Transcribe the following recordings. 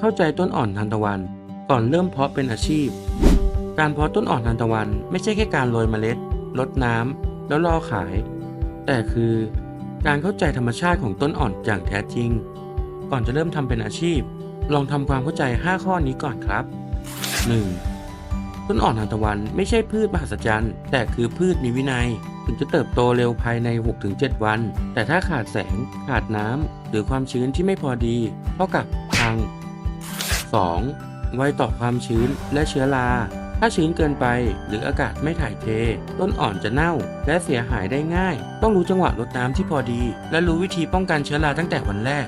เข้าใจต้นอ่อนทานตะวัน ก่อนเริ่มเพาะเป็นอาชีพ การเพาะต้นอ่อนทานตะวัน ไม่ใช่แค่การโรยเมล็ดรดน้ำแล้วรอขาย แต่คือการเข้าใจธรรมชาติของต้นอ่อนอย่างแท้จริง ก่อนจะเริ่มทำเป็นอาชีพ ลองทำความเข้าใจ 5 ข้อนี้ก่อนครับ 1. ต้นอ่อนทานตะวันไม่ใช่พืชมหัศจรรย์แต่คือพืชมีวินัย ถึงจะเติบโตเร็วภายใน 6-7 วัน แต่ถ้าขาดแสง ขาดน้ำหรือความชื้นที่ไม่พอดี เท่ากับพัง 2. ไวต่อความชื้นและเชื้อรา ถ้าชื้นเกินไปหรืออากาศไม่ถ่ายเท ต้นอ่อนจะเน่า และเสียหายได้ง่าย ต้องรู้จังหวะรดน้ำที่พอดี และรู้วิธีป้องกันเชื้อราตั้งแต่วันแรก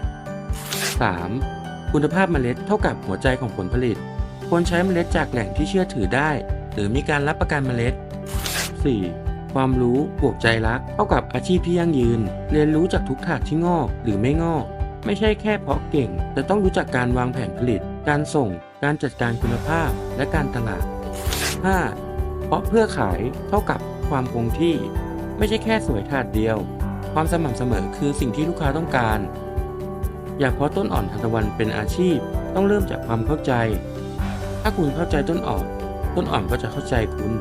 3. คุณภาพเมล็ดเท่ากับหัวใจของผลผลิต ควรใช้เมล็ดจากแหล่งที่เชื่อถือได้ หรือมีการรับประกันเมล็ด 4. ความรู้บวกใจรัก เท่ากับอาชีพที่ยั่งยืน เรียนรู้จากทุกถาดที่งอกหรือไม่งอก ไม่ใช่แค่เพาะเก่ง แต่ต้องรู้จักการวางแผนผลิต การส่ง การจัดการคุณภาพ และการตลาด 5. เพราะเพื่อขายเท่ากับความคงที่ ไม่ใช่แค่สวยถาดเดียว ความสม่ำเสมอคือสิ่งที่ลูกค้าต้องการ อยากเพาะต้นอ่อนทานตะวันเป็นอาชีพ ต้องเริ่มจากความเข้าใจ ถ้าคุณเข้าใจต้นอ่อน ต้นอ่อนก็จะเข้าใจคุณ